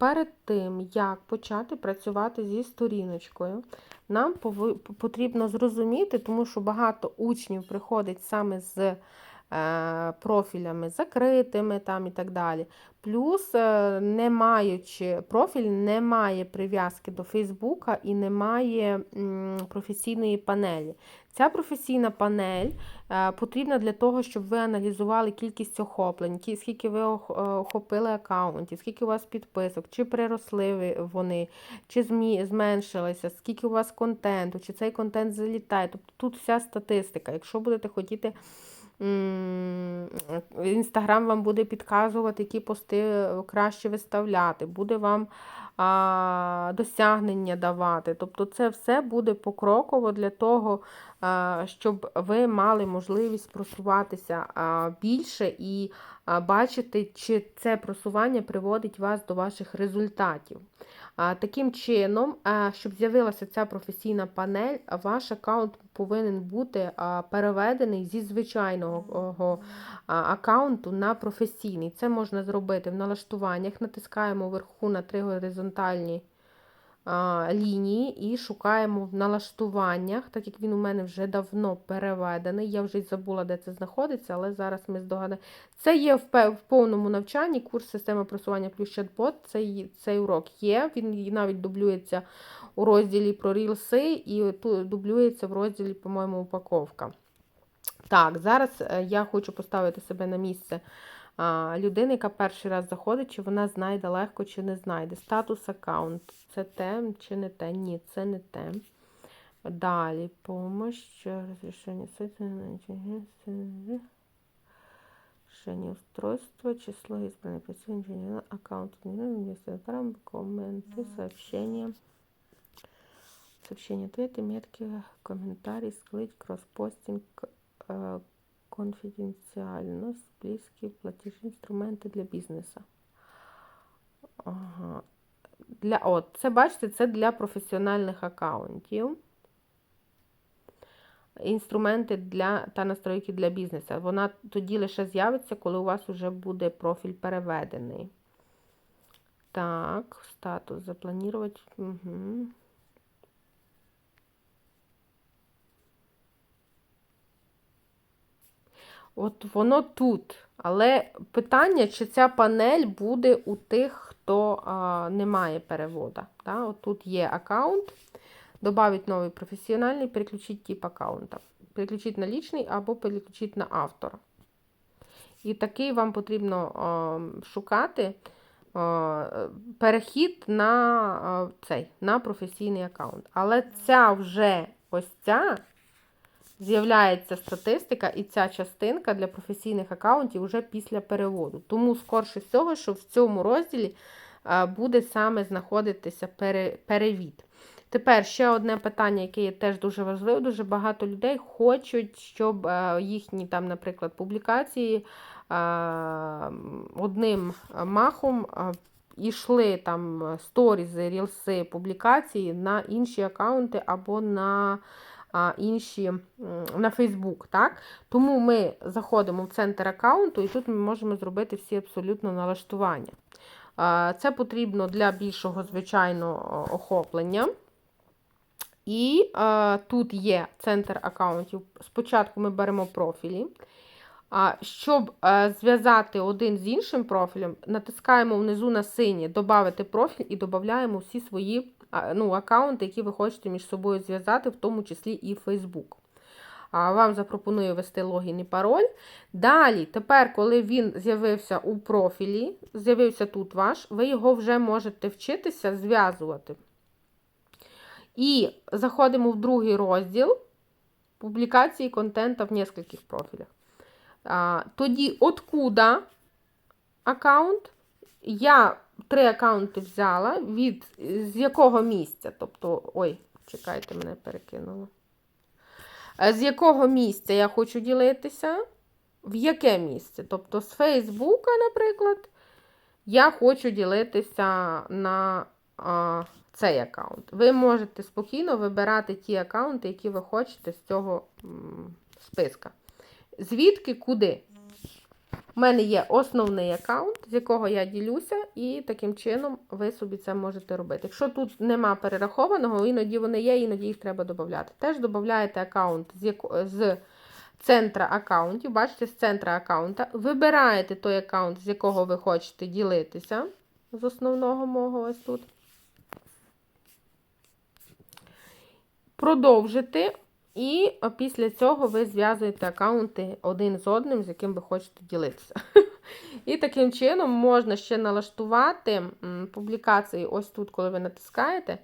перед тим, як почати працювати зі сторіночкою, нам потрібно зрозуміти, тому що багато учнів приходить саме з профілями закритими там і так далі. Плюс, е, не маючи профіль, не має прив'язки до Фейсбука і не має професійної панелі. Ця професійна панель е, потрібна для того, щоб ви аналізували кількість охоплень, скільки ви е, охопили аккаунтів, скільки у вас підписок, чи приросли вони, чи зменшилися, скільки у вас контенту, чи цей контент залітає. Тобто тут вся статистика. Якщо будете хотіти. Інстаграм вам буде підказувати, які пости е, краще виставляти, буде вам а, досягнення давати. Тобто це все буде покроково для того, а, щоб ви мали можливість просуватися а, більше і а, бачити, чи це просування приводить вас до ваших результатів. Таким чином, щоб з'явилася ця професійна панель, ваш аккаунт повинен бути переведений зі звичайного аккаунту на професійний. Це можна зробити в налаштуваннях. Натискаємо вверху на три горизонтальні лінії і шукаємо в налаштуваннях, так як він у мене вже давно переведений. Я вже й забула, де це знаходиться, але зараз ми здогадаємо. Це є в, повному навчанні курс системи просування плюс чат-бот. Цей, цей урок є. Він навіть дублюється у розділі про рілси і дублюється в розділі, по-моєму, упаковка. Так, зараз е, я хочу поставити себе на місце а, людини, яка перший раз заходить, чи вона знайде легко, чи не знайде. Статус аккаунт. Це те чи не те? Ні, це не те. Далі, помощь, розрішення сайту, решение устройства, число избранной працівників, аккаунт, инстаграм, комменты, сообщения. Сообщения, ответы, метки, комментарии, скрыть, кросспостинг, э, конфіденціальність, близькі платежі, інструменти для бізнесу. Ага. Для, от, це, бачите, це для професіональних аккаунтів. Інструменти для та настройки для бізнесу. Вона тоді лише з'явиться, коли у вас вже буде профіль переведений. Так, статус запланувати. Угу. От воно тут. Але питання, чи ця панель буде у тих, хто а, не має перевода. Да? От тут є аккаунт. Добавить новий професіональний, переключіть тип аккаунта. Переключіть на лічний або переключіть на автора. І такий вам потрібно а, шукати а, перехід на а, цей, на професійний аккаунт. Але ця вже ось ця з'являється статистика і ця частинка для професійних аккаунтів вже після переводу. Тому, скорше всього, що в цьому розділі буде саме знаходитися пере, перевід. Тепер ще одне питання, яке є теж дуже важливе. Дуже багато людей хочуть, щоб їхні, там, наприклад, публікації одним махом йшли там сторізи, рілси, публікації на інші аккаунти або на інші на Facebook. Так? Тому ми заходимо в центр аккаунту і тут ми можемо зробити всі абсолютно налаштування. Це потрібно для більшого звичайного охоплення. І е, тут є центр аккаунтів. Спочатку ми беремо профілі. Щоб е, зв'язати один з іншим профілем, натискаємо внизу на синє Добавити профіль і додаємо всі свої ну, аккаунти, які ви хочете між собою зв'язати, в тому числі і Facebook. Вам запропоную ввести логін і пароль. Далі, тепер, коли він з'явився у профілі, з'явився тут ваш, ви його вже можете вчитися зв'язувати. І заходимо в другий розділ публікації контента в нескольких профілях. Тоді, откуда аккаунт? Я три аккаунти взяла. Від з якого місця? Тобто, ой, чекайте, мене перекинуло. Е, З якого місця я хочу ділитися? В яке місце? Тобто, з Фейсбука, наприклад, я хочу ділитися на а, цей аккаунт. Ви можете спокійно вибирати ті аккаунти, які ви хочете з цього м, списка. Звідки куди? У мене є основний аккаунт, з якого я ділюся, і таким чином ви собі це можете робити. Якщо тут нема перерахованого, іноді вони є, іноді їх треба додати. Теж додаєте аккаунт з, яко- з центра аккаунтів, бачите, з центра аккаунта, вибираєте той аккаунт, з якого ви хочете ділитися, з основного мого ось тут. Продовжити, і після цього ви зв'язуєте аккаунти один з одним, з яким ви хочете ділитися. І таким чином можна ще налаштувати публікації ось тут, коли ви натискаєте.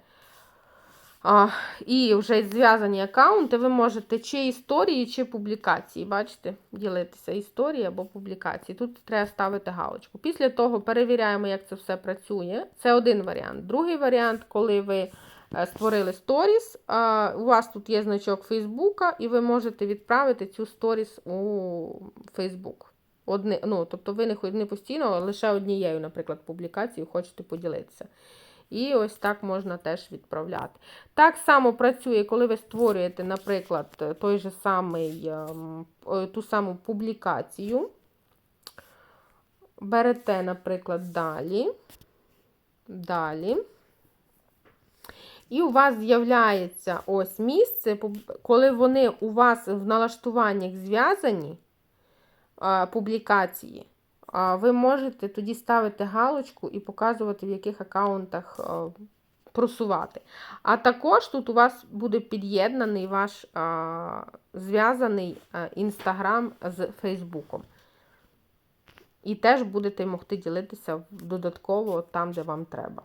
І вже зв'язані аккаунти, ви можете чи історії, чи публікації. Бачите, ділитися історії або публікації. Тут треба ставити галочку. Після того перевіряємо, як це все працює. Це один варіант. Другий варіант, коли ви створили сторіс, у вас тут є значок Фейсбука, і ви можете відправити цю сторіс у Фейсбук. Одни, ну, тобто ви не, не постійно, лише однією, наприклад, публікацією хочете поділитися. І ось так можна теж відправляти. Так само працює, коли ви створюєте, наприклад, той же самий, ем, е, ту саму публікацію. Берете, наприклад, далі. Далі. І у вас з'являється ось місце, коли вони у вас в налаштуваннях зв'язані публікації, ви можете тоді ставити галочку і показувати, в яких аккаунтах просувати. А також тут у вас буде під'єднаний ваш зв'язаний Інстаграм з Фейсбуком. І теж будете могти ділитися додатково там, де вам треба.